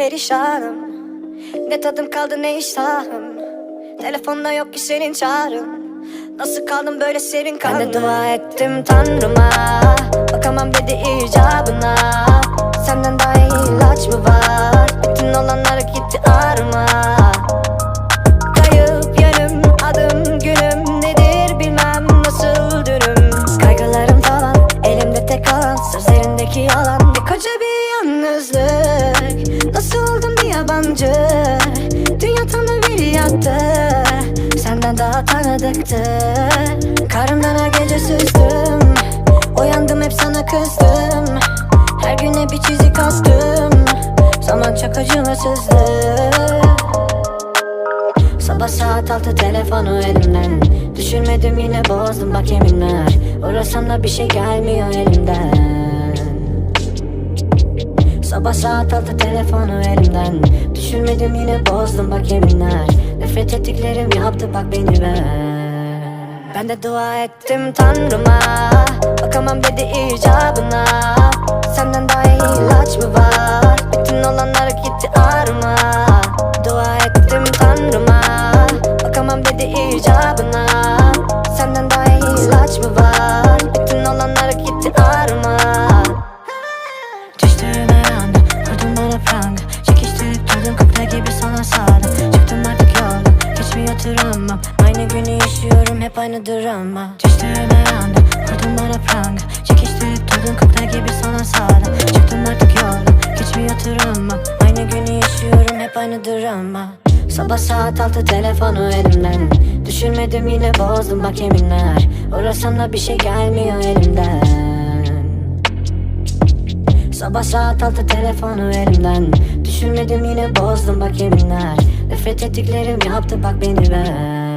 perişanım. Ne tadım kaldı ne iştahım. Telefonda yok ki senin çağrın. Nasıl kaldım böyle serin kanlı Ben de dua ettim tanrıma. Bakamam dedi icabına. Senden daha iyi ilaç mı var daha tanıdıktı Karımdan her gece süzdüm. Uyandım hep sana kızdım. Her güne bir çizik astım. Zaman çok acımasızdı. Sabah saat altı telefonu elimden. Düşürmedim yine bozdum bak yeminler Uğrasam da bir şey gelmiyor elimden. Sabah saat altı telefonu elimden. Düşürmedim yine bozdum bak yeminler Nefret ettiklerim yaptı bak beni ver Ben de dua ettim tanrıma. Bakamam dedi icabına. Senden daha iyi ilaç mı var? Bütün olanlar gitti ağrıma Dua ettim tanrıma. Bakamam dedi icabına travmam Aynı günü yaşıyorum hep aynı drama. Düştüğüme anda vurdun bana pranga. Çekiştirip durdum kukla gibi sana sağdım Çıktım artık yolda geçmiyor travmam Aynı günü yaşıyorum hep aynı drama. Sabah saat altı telefonu elimden. Düşürmedim yine bozdum bak yeminler. Uğrasam da bir şey gelmiyor elimden. Sabah saat altı telefonu elimden Düşürmedim yine bozdum bak yeminler Nefret ettiklerim yaptı bak beni ver